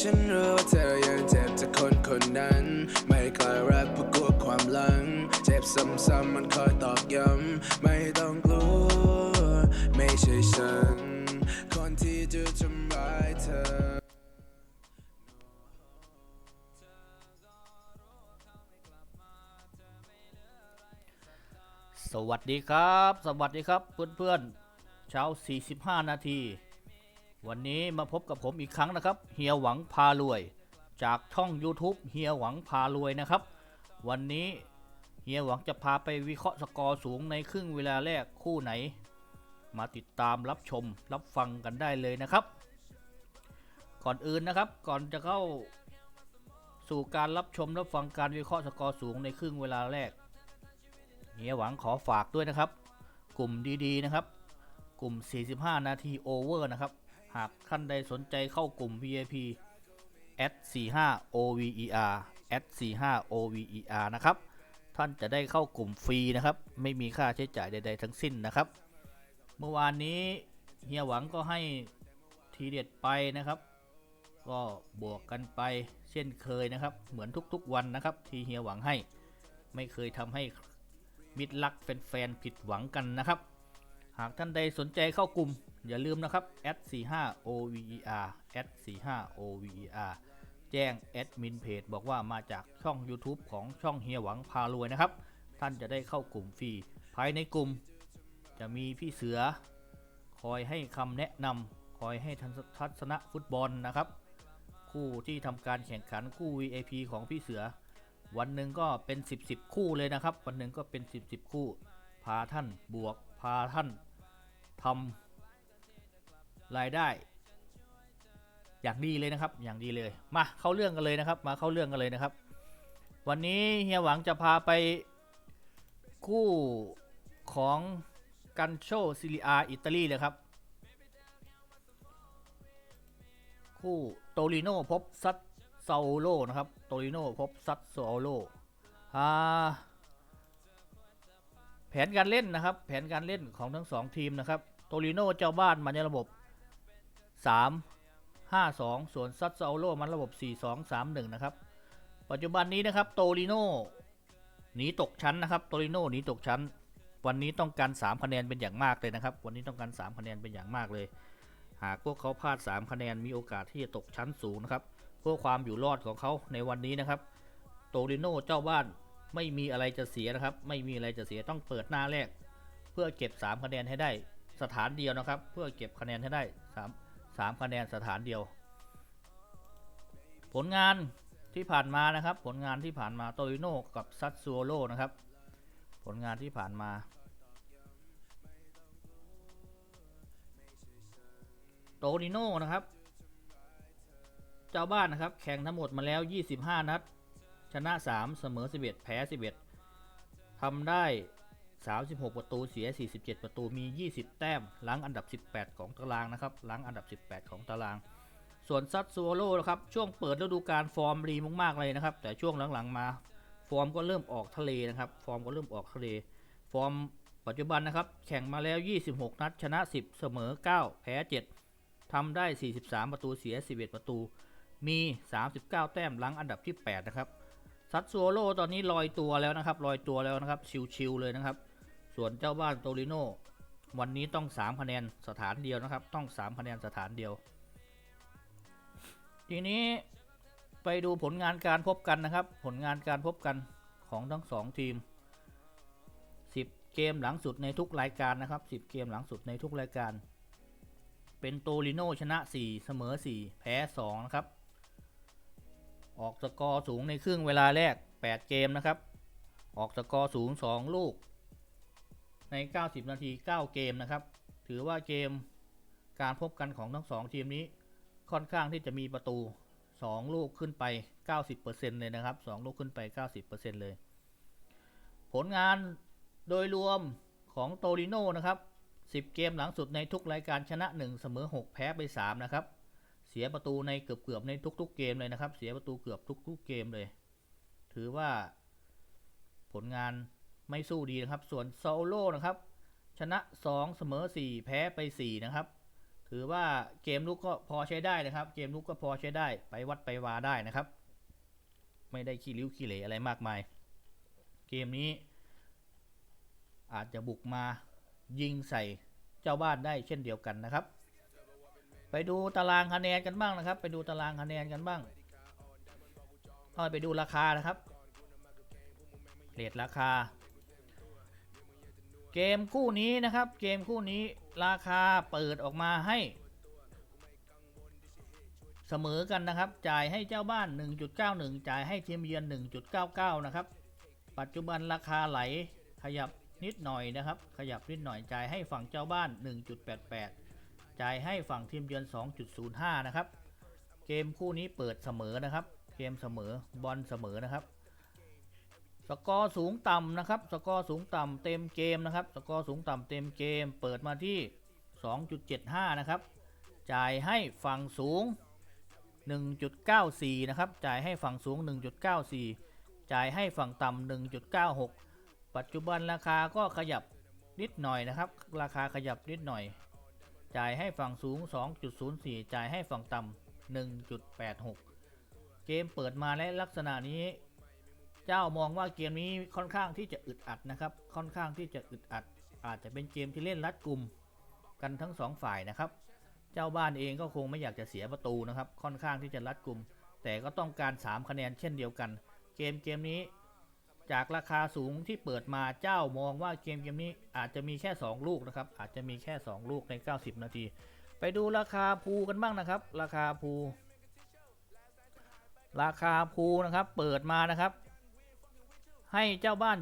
ฉันรู้ว่าเธอยังเจ็บจากคนคนนั้น ไม่กล้ารักเพราะกลัวความหลัง เจ็บซ้ำๆมันคอยตอกย้ำ ไม่ต้องกลัว ไม่ใช่ฉัน คนที่จะทำร้ายเธอสวัสดีครับ สวัสดีครับเพื่อนๆเช้า 45 นาที วันนี้มาพบกับผมอีกครั้งนะครับเฮียหวังพารวย จากช่อง YouTube เฮียหวังพารวยนะครับ วันนี้เฮียหวังจะพาไปวิเคราะห์สกอร์สูงในครึ่งเวลาแรกคู่ไหน มาติดตามรับชมรับฟังกันได้เลยนะครับ ก่อนอื่นนะครับก่อนจะเข้าสู่การรับชมรับฟังการวิเคราะห์สกอร์สูงในครึ่งเวลาแรกเฮียหวังขอฝากด้วยนะครับ กลุ่มดีๆนะครับ กลุ่ม 45 นาทีโอเวอร์นะครับ หากท่านใดสนใจเข้ากลุ่ม VIP at 45 OVER at 45 OVER นะครับ ท่านจะได้เข้ากลุ่มฟรีนะครับ ไม่มีค่าใช้จ่ายใด ๆ ทั้งสิ้นนะครับ เมื่อวานนี้เฮียหวังก็ให้ทีเด็ดไปนะครับ ก็บวกกันไปเช่นเคยนะครับ เหมือนทุกๆวันนะครับ ที่เฮียหวังให้ไม่เคยทำให้มิตรรักแฟนๆผิดหวังกันนะครับ หากท่านใดสนใจเข้ากลุ่ม อย่าลืมนะครับ @45 OVER @45 OVER แจ้งแอดมินเพจบอกว่ามาจากช่อง YouTube ของช่องเฮียหวังพารวยนะครับ ท่านจะได้เข้ากลุ่มฟรีภายในกลุ่ม จะมีพี่เสือ คอยให้คำแนะนำคอยให้ทัศนะฟุตบอลนะครับ คู่ที่ทำการแข่งขันคู่ VIP ของพี่เสือ วันหนึ่งก็เป็น 10บสคู่เลยนะครับ วันหนึ่งก็เป็น 10บสคู่ พาท่านบวก พาท่านทำ รายได้ อย่างดีเลยนะครับ อย่างดีเลย มาเข้าเรื่องกันเลยนะครับ มาเข้าเรื่องกันเลยนะครับ วันนี้เฮียหวังจะพาไปคู่ของกันโชซิลิอาอิตาลีเลยครับ คู่โตริโนพบซัตซาโลนะครับ โตริโนพบซัตซาโลอ่าแผนการเล่นนะครับ แผนการเล่นของทั้งสองทีมนะครับ โตริโนเจ้าบ้านมาในระบบ 3 5 2 ส่วนซัตซาโลมันระบบ 4 2 3 1 นะครับ ปัจจุบันนี้นะครับโตริโนหนีตกชั้นนะครับโตริโนหนีตกชั้น วันนี้ต้องการ 3 คะแนนเป็นอย่างมากเลยนะครับ วันนี้ต้องการ 3 คะแนนเป็นอย่างมากเลย หากพวกเขาพลาด 3 คะแนนมีโอกาสที่จะตกชั้นสูงนะครับเพื่อความอยู่รอดของเขาในวันนี้นะครับโตริโนเจ้าบ้านไม่มีอะไรจะเสียนะครับ ไม่มีอะไรจะเสียต้องเปิดหน้าแรก เพื่อเก็บ 3 คะแนนให้ได้สถานเดียวนะครับ เพื่อเก็บคะแนนให้ได้3 3คะแนนสถานเดียว ผลงานที่ผ่านมานะครับ ผลงานที่ผ่านมาโตริโนกับซัตซูโอโลนะครับ ผลงานที่ผ่านมา โตริโนนะครับ เจ้าบ้านนะครับ แข่งทั้งหมดมาแล้ว 25 นัด ชนะ 3 เสมอ 11 แพ้ 11ทำได้ 36 ประตูเสีย 47 ประตูมี 20 แต้มหลังอันดับ 18 ของตารางนะครับหลังอันดับ 18 ของตาราง ส่วนซัตซูโอโลนะครับช่วงเปิดฤดูกาลฟอร์มดีมากๆเลยนะครับ แต่ช่วงหลังๆมาฟอร์มก็เริ่มออกทะเลนะครับ ฟอร์มก็เริ่มออกทะเล ฟอร์มปัจจุบันนะครับ แข่งมาแล้ว 26 นัด ชนะ 10 เสมอ 9 แพ้ 7ทำได้ 43 ประตูเสีย 11 ประตู มี 39 แต้มหลังอันดับที่ 8 นะครับซัตซูโอโลตอนนี้ลอยตัวแล้วนะครับ ลอยตัวแล้วนะครับ ชิวๆเลยนะครับ ส่วนเจ้าบ้านโตริโนวันนี้ต้อง 3 คะแนนสถานเดียวนะครับ ต้อง 3 คะแนนสถานเดียว ทีนี้ไปดูผลงานการพบกันนะครับ ผลงานการพบกันของทั้ง 2 ทีม 10 เกมหลังสุดในทุกรายการนะครับ 10 เกมหลังสุดในทุกรายการ เป็นโตริโนชนะ 4 เสมอ 4 แพ้ 2 นะครับ ออกสกอร์สูงในครึ่งเวลาแรก 8 เกมนะครับ ออกสกอร์สูง 2 ลูก ใน 90 นาที 9 เกมนะครับ ถือว่าเกมการพบกันของทั้ง 2 ทีมนี้ค่อนข้างที่จะมีประตู 2 ลูกขึ้นไป 90%เลยนะครับ 2 ลูกขึ้นไป 90%เลย ผลงานโดยรวมของโตริโนนะครับ 10 เกมหลังสุดในทุกรายการชนะ 1 เสมอ 6 แพ้ไป 3 นะครับ เสียประตูในเกือบๆในทุก ๆ เกมเลยนะครับ เสียประตูเกือบทุก ๆ เกมเลย ถือว่าผลงาน ไม่สู้ดีนะครับ ส่วนโซโลนะครับ ชนะ 2 เสมอ 4 แพ้ไป 4 นะครับ ถือว่าเกมลุกก็พอใช้ได้นะครับ เกมลุกก็พอใช้ได้ไปวัดไปวาได้นะครับ ไม่ได้ขี้ริ้วขี้เหร่อะไรมากมาย เกมนี้ อาจจะบุกมายิงใส่เจ้าบ้านได้เช่นเดียวกันนะครับ ไปดูตารางคะแนนกันบ้างนะครับ ไปดูตารางคะแนนกันบ้างเอาไปดูราคานะครับเรทราคา เกมคู่นี้นะครับ เกมคู่นี้ราคาเปิดออกมาให้ เสมอกันนะครับ จ่ายให้เจ้าบ้าน 1.91 จ่ายให้ทีมเยือน 1.99 นะครับ ปัจจุบันราคาไหลขยับนิดหน่อยนะครับ ขยับนิดหน่อย จ่ายให้ฝั่งเจ้าบ้าน 1.88 จ่ายให้ฝั่งทีมเยือน 2.05 นะครับ เกมคู่นี้เปิดเสมอนะครับ เกมเสมอบอลเสมอนะครับ สกอร์สูงต่ำนะครับ สกอร์สูงต่ำเต็มเกมนะครับ สกอร์สูงต่ำเต็มเกม เปิดมาที่ 2.75 นะครับ จ่ายให้ฝั่งสูง 1.94 นะครับ จ่ายให้ฝั่งสูง 1.94 จ่ายให้ฝั่งต่ำ1.96 ปัจจุบันราคาก็ขยับนิดหน่อยนะครับ ราคาขยับนิดหน่อย จ่ายให้ฝั่งสูง 2.04 จ่ายให้ฝั่งต่ำ1.86 เกมเปิดมาและลักษณะนี้ เจ้ามองว่าเกมนี้ค่อนข้างที่จะอึดอัดนะครับ ค่อนข้างที่จะอึดอัด อาจจะเป็นเกมที่เล่นรัดกลุ่มกันทั้งสองฝ่ายนะครับ เจ้าบ้านเองก็คงไม่อยากจะเสียประตูนะครับ ค่อนข้างที่จะรัดกลุ่ม แต่ก็ต้องการ 3 คะแนนเช่นเดียวกัน เกมเกมนี้ จากราคาสูงที่เปิดมาเจ้ามองว่าเกมเกมนี้อาจจะมีแค่ 2 ลูกนะครับ อาจจะมีแค่ 2 ลูกใน 90 นาที ไปดูราคาภูกันบ้างนะครับ ราคาภู ราคาภูนะครับ เปิดมานะครับ ให้เจ้าบ้าน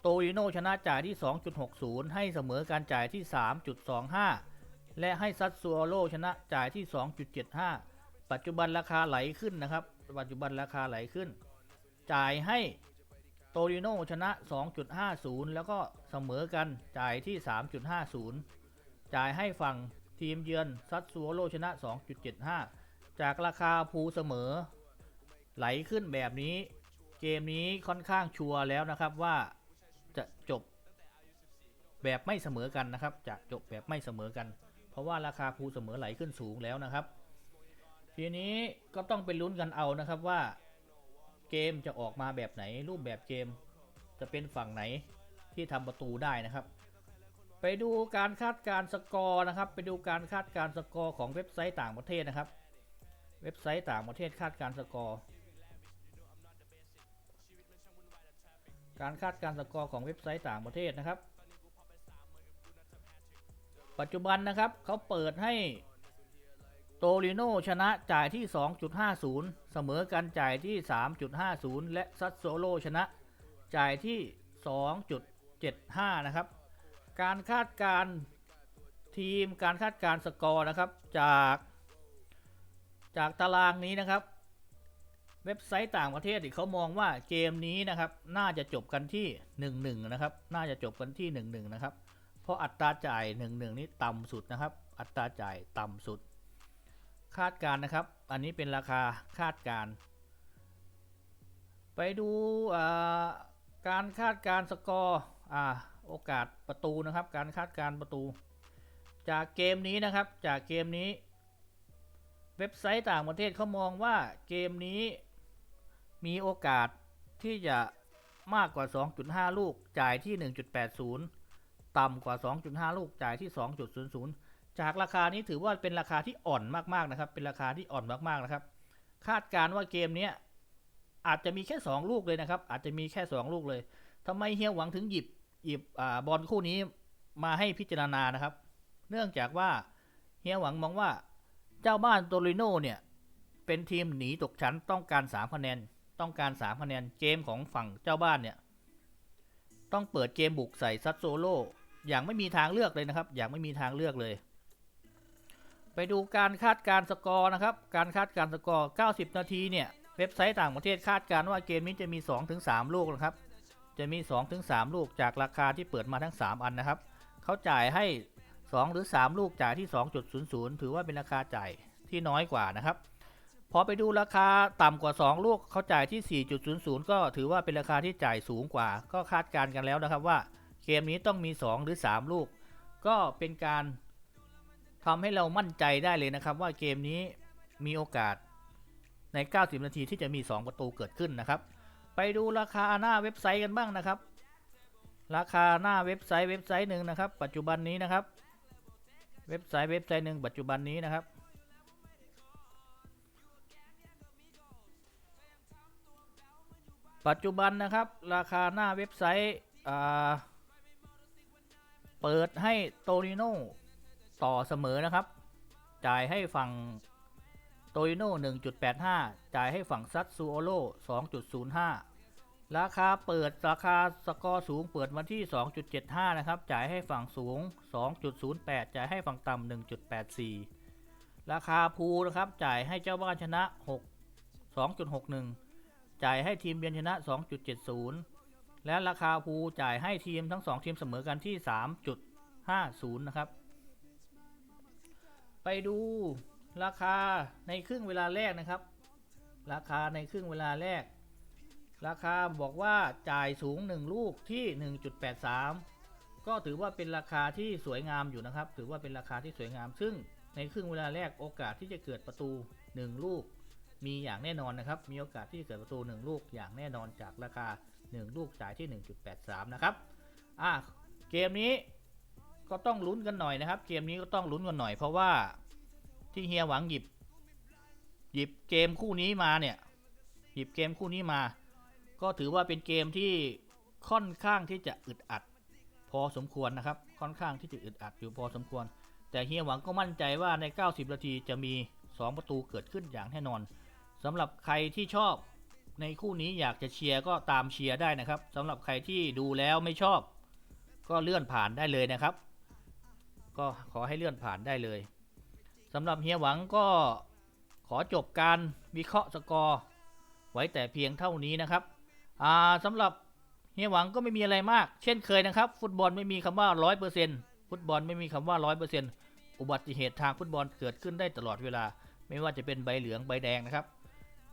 โตริโนชนะจ่ายที่ 2.60 ให้เสมอการจ่ายที่ 3.25 และให้ซัตซัวโรชนะจ่ายที่ 2.75 ปัจจุบันราคาไหลขึ้นนะครับ ปัจจุบันราคาไหลขึ้น จ่ายให้โตริโนชนะ 2.50 แล้วก็เสมอกันจ่ายที่ 3.50 จ่ายให้ฝั่งทีมเยือนซัตซัวโรชนะ 2.75 จากราคาภูเสมอ ไหลขึ้นแบบนี้ เกมนี้ค่อนข้างชัวร์แล้วนะครับว่าจะจบแบบไม่เสมอกันนะครับ จะจบแบบไม่เสมอกัน เพราะว่าราคาภูเสมอไหลขึ้นสูงแล้วนะครับ ทีนี้ก็ต้องไปลุ้นกันเอานะครับว่า เกมจะออกมาแบบไหน รูปแบบเกมจะเป็นฝั่งไหนที่ทำประตูได้นะครับ ไปดูการคาดการสกอร์นะครับ ไปดูการคาดการสกอร์ของเว็บไซต์ต่างประเทศนะครับ เว็บไซต์ต่างประเทศคาดการสกอร์ การคาดการสกอร์ของเว็บไซต์ต่างประเทศนะครับ ปัจจุบันนะครับเขาเปิดให้โตริโนชนะจ่ายที่ 2.50 เสมอกันจ่ายที่ 3.50 และซัตโซโลชนะจ่ายที่ 2.75 นะครับ การคาดการทีมการคาดการสกอร์นะครับจาก จากตารางนี้นะครับ เว็บไซต์ต่างประเทศที่เขามองว่าเกมนี้นะครับ น่าจะจบกันที่1-1นะครับ น่าจะจบกันที่1-1นะครับ เพราะอัตราจ่าย1-1นี้ต่ำสุดนะครับ อัตราจ่ายต่ำสุด คาดการณ์นะครับ อันนี้เป็นราคาคาดการณ์ไปดูการคาดการ์สกอร์อโอกาสประตูนะครับ การคาดการ์ประตู จากเกมนี้นะครับ จากเกมนี้ เว็บไซต์ต่างประเทศเขามองว่าเกมนี้ มีโอกาสที่จะมากกว่า 2.5 ลูกจ่ายที่ 1.80 ต่ำกว่า 2.5 ลูกจ่ายที่ 2.00 จากราคานี้ถือว่าเป็นราคาที่อ่อนมากๆนะครับ เป็นราคาที่อ่อนมากๆนะครับ คาดการณ์ว่าเกมนี้อาจจะมีแค่ 2 ลูกเลยนะครับ อาจจะมีแค่ 2 ลูกเลยทำไมเฮียหวังถึงหยิบหยิบอบอลคู่นี้มาให้พิจารณานะครับ เนื่องจากว่าเฮียหวังมองว่าเจ้าบ้านโตริโนเนี่ยเป็นทีมหนีตกชั้นต้องการ3คะแนน ต้องการ 3 คะแนนเกมของฝั่งเจ้าบ้านเนี่ย ต้องเปิดเกมบุกใส่ซัตโซโลอย่างไม่มีทางเลือกเลยนะครับ อย่างไม่มีทางเลือกเลย ไปดูการคาดการสกอร์นะครับ การคาดการสกอร์ 90 นาทีเนี่ยเว็บไซต์ต่างประเทศคาดการว่าเกมนี้จะมี 2-3 ลูกนะครับ จะมี 2-3 ลูกจากราคาที่เปิดมาทั้ง 3 อันนะครับ เขาจ่ายให้ 2 หรือ 3 ลูกจ่ายที่ 2.00 ถือว่าเป็นราคาจ่ายที่น้อยกว่านะครับ พอไปดูราคาต่ำกว่า 2 ลูกเขาจ่ายที่ 4.00 ก็ถือว่าเป็นราคาที่จ่ายสูงกว่า ก็คาดการณ์กันแล้วนะครับว่าเกมนี้ต้องมี 2 หรือ 3 ลูก ก็เป็นการทำให้เรามั่นใจได้เลยนะครับว่าเกมนี้มีโอกาสใน 90 นาทีที่จะมี 2 ประตูเกิดขึ้นนะครับ ไปดูราคาหน้าเว็บไซต์กันบ้างนะครับ ราคาหน้าเว็บไซต์เว็บไซต์หนึ่งนะครับ ปัจจุบันนี้นะครับ เว็บไซต์เว็บไซต์หนึ่งปัจจุบันนี้นะครับ ปัจจุบันนะครับราคาหน้าเว็บไซต์เปิดให้โตริโน่ต่อเสมอนะครับ จ่ายให้ฝั่งโตริโน่1.85 จ่ายให้ฝั่งซัตซูโอโร่2.05 ราคาเปิดราคาสกอร์สูงเปิดวันที่ 2.75 นะครับ จ่ายให้ฝั่งสูง 2.08 จ่ายให้ฝั่งต่ำ1.84 ราคาพูลนะครับ จ่ายให้เจ้าบ้านชนะ 6 2.61 จ่ายให้ทีมเยือนชนะ 2.70 และราคาพูลจ่ายให้ทีมทั้ง 2 ทีมเสมอกันที่ 3.50 นะครับ ไปดูราคาในครึ่งเวลาแรกนะครับ ราคาในครึ่งเวลาแรก ราคาบอกว่าจ่ายสูง 1 ลูกที่ 1.83 ก็ถือว่าเป็นราคาที่สวยงามอยู่นะครับ ถือว่าเป็นราคาที่สวยงาม ซึ่งในครึ่งเวลาแรกโอกาสที่จะเกิดประตู 1 ลูก มีอย่างแน่นอนนะครับ มีโอกาสที่เกิดประตู 1 ลูกอย่างแน่นอนจากราคา 1 ลูกจ่ายที่ 1.83 นะครับ อะเกมนี้ก็ต้องลุ้นกันหน่อยนะครับ เกมนี้ก็ต้องลุ้นกันหน่อยเพราะว่าที่เฮียหวังหยิบ หยิบเกมคู่นี้มาเนี่ย หยิบเกมคู่นี้มา ก็ถือว่าเป็นเกมที่ค่อนข้างที่จะอึดอัด พอสมควรนะครับ ค่อนข้างที่จะอึดอัดอยู่พอสมควร แต่เฮียหวังก็มั่นใจว่าใน 90 นาทีจะมี 2 ประตูเกิดขึ้นอย่างแน่นอน สำหรับใครที่ชอบในคู่นี้อยากจะเชียร์ก็ตามเชียร์ได้นะครับสำหรับใครที่ดูแล้วไม่ชอบ ก็เลื่อนผ่านได้เลยนะครับ ก็ขอให้เลื่อนผ่านได้เลยสำหรับเฮียหวังก็ขอจบการวิเคราะห์สกอร์ ไว้แต่เพียงเท่านี้นะครับสำหรับเฮียหวังก็ไม่มีอะไรมาก เช่นเคยนะครับ ฟุตบอลไม่มีคำว่าร้อยเปอร์เซ็นต์ฟุตบอลไม่มีคำว่าร้อยเปอร์เซ็นต์อุบัติเหตุทางฟุตบอลเกิดขึ้นได้ตลอดเวลา ไม่ว่าจะเป็นใบเหลืองใบแดงนะครับ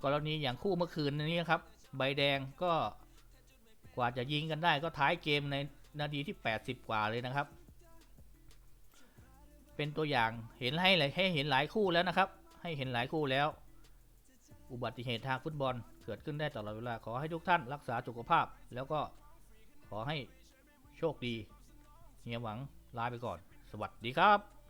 กรณีอย่างคู่เมื่อคืนนี้นะครับ ใบแดงก็กว่าจะยิงกันได้ก็ท้ายเกมในนาทีที่ 80 กว่าเลยนะครับ เป็นตัวอย่างเห็นให้เลยให้เห็นหลายคู่แล้วนะครับ ให้เห็นหลายคู่แล้ว อุบัติเหตุทางฟุตบอลเกิดขึ้นได้ตลอดเวลาขอให้ทุกท่านรักษาสุขภาพ แล้วก็ขอให้โชคดีเฮียหวังลาไปก่อน สวัสดีครับ